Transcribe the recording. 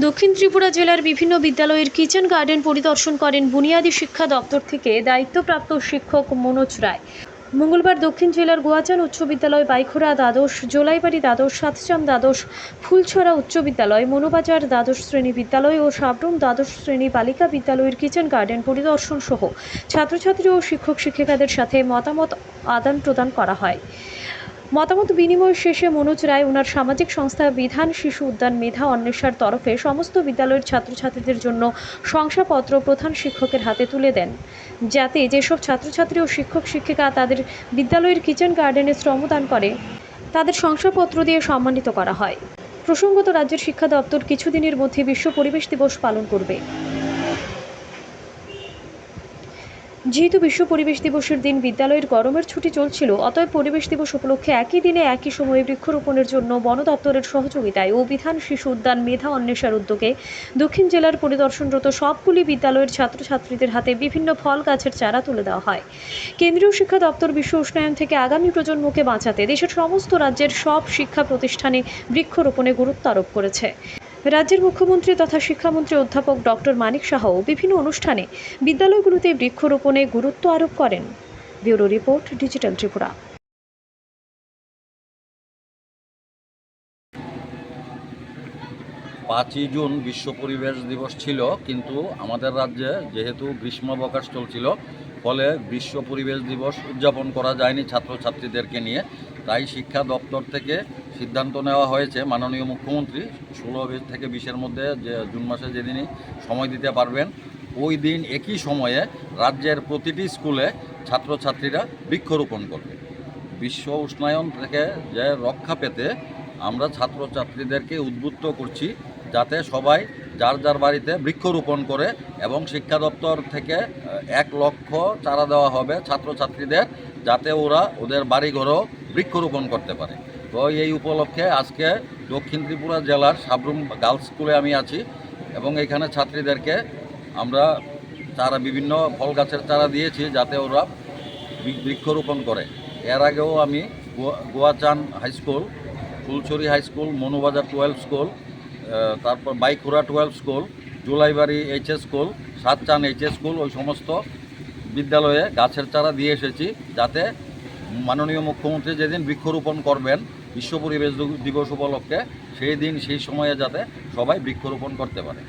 দক্ষিণ ত্রিপুরা জেলার বিভিন্ন বিদ্যালয়ের কিচেন গার্ডেন পরিদর্শন করেন বুনিয়াদী শিক্ষা দপ্তর থেকে দায়িত্বপ্রাপ্ত শিক্ষক মনোজ রায়। মঙ্গলবার দক্ষিণ জেলার গোয়াচান উচ্চ বিদ্যালয় বাইখোড়া দ্বাদশ, জোলাইবাড়ি দ্বাদশ সাতচান দ্বাদশ, ফুলছড়া উচ্চ বিদ্যালয়, মনোবাজার দ্বাদশ শ্রেণি বিদ্যালয় ও সাবরুম দ্বাদশ শ্রেণি বালিকা বিদ্যালয়ের কিচেন গার্ডেন পরিদর্শন সহ ছাত্রছাত্রী ও শিক্ষক শিক্ষিকাদের সাথে মতামত আদান প্রদান করা হয়। মতামত বিনিময় শেষে মনোজ রায় ওনার সামাজিক সংস্থা বিধান শিশু উদ্যান মেধা অন্বেষার তরফে সমস্ত বিদ্যালয়ের ছাত্রছাত্রীদের জন্য শংসাপত্র প্রধান শিক্ষকের হাতে তুলে দেন। যাতে যেসব ছাত্রছাত্রী ও শিক্ষক শিক্ষিকা তাদের বিদ্যালয়ের কিচেন গার্ডেনে শ্রমদান করে, তাদের শংসাপত্র দিয়ে সম্মানিত করা হয়। প্রসঙ্গত রাজ্যের শিক্ষা দপ্তর কিছুদিনের মধ্যে বিশ্ব পরিবেশ দিবস পালন করবে। যেহেতু বিশ্ব পরিবেশ দিবসের দিন বিদ্যালয়ের গরমের ছুটি চলছিল, অতএব পরিবেশ দিবস উপলক্ষে একই দিনে একই সময়ে বৃক্ষরোপণের জন্য বন দপ্তরের সহযোগিতায় ও বিধান শিশু উদ্যান মেধা অন্বেষার উদ্যোগে দক্ষিণ জেলার পরিদর্শনরত সবগুলি বিদ্যালয়ের ছাত্রছাত্রীদের হাতে বিভিন্ন ফল গাছের চারা তুলে দেওয়া হয়। কেন্দ্রীয় শিক্ষা দপ্তর বিশ্ব উষ্ণায়ন থেকে আগামী প্রজন্মকে বাঁচাতে দেশের সমস্ত রাজ্যের সব শিক্ষা প্রতিষ্ঠানে বৃক্ষরোপণে গুরুত্ব আরোপ করেছে। রাজ্যের মুখ্যমন্ত্রী তথা শিক্ষামন্ত্রী অধ্যাপক ডক্টর মানিক সাহ বিভিন্ন অনুষ্ঠানে বিদ্যালয়গুলোতে বৃক্ষরোপণে গুরুত্ব আরোপ করেন। Bureau report, digital Tripura. পাঁচই জুন বিশ্ব পরিবেশ দিবস ছিল, কিন্তু আমাদের রাজ্যে যেহেতু গ্রীষ্মাবকাশ চলছিল, ফলে বিশ্ব পরিবেশ দিবস উদযাপন করা যায়নি ছাত্রছাত্রীদেরকে নিয়ে। তাই শিক্ষা দপ্তর থেকে সিদ্ধান্ত নেওয়া হয়েছে মাননীয় মুখ্যমন্ত্রী, ষোলো থেকে বিশের মধ্যে যে জুন মাসে যেদিনই সময় দিতে পারবেন, ওই দিন একই সময়ে রাজ্যের প্রতিটি স্কুলে ছাত্রছাত্রীরা বৃক্ষরোপণ করবে। বিশ্ব উষ্ণায়ন থেকে যে রক্ষা পেতে আমরা ছাত্রছাত্রীদেরকে উদ্বুদ্ধ করছি, যাতে সবাই যার যার বাড়িতে বৃক্ষরোপণ করে এবং শিক্ষা দপ্তর থেকে এক লক্ষ চারা দেওয়া হবে ছাত্রছাত্রীদের, যাতে ওরা ওদের বাড়িঘরেও বৃক্ষরোপণ করতে পারে। তো এই উপলক্ষে আজকে দক্ষিণ ত্রিপুরা জেলার সাবরুম গার্লস স্কুলে আমি আছি এবং এখানে ছাত্রীদেরকে আমরা চারা, বিভিন্ন ফল গাছের চারা দিয়েছি যাতে ওরা বৃক্ষরোপণ করে। এর আগেও আমি Goa- Goachan high school, Fulchhari high school, Manubazar twelve school তারপর Baikhura twelve school, Julaibari HS school, Satchan HS school, ওই সমস্ত বিদ্যালয়ে গাছের চারা দিয়ে এসেছি যাতে মাননীয় মুখ্যমন্ত্রী যেদিন বৃক্ষরোপণ করবেন বিশ্ব পরিবেশ দিবস উপলক্ষে সেই দিন সেই সময়ে যাতে সবাই বৃক্ষরোপণ করতে পারে।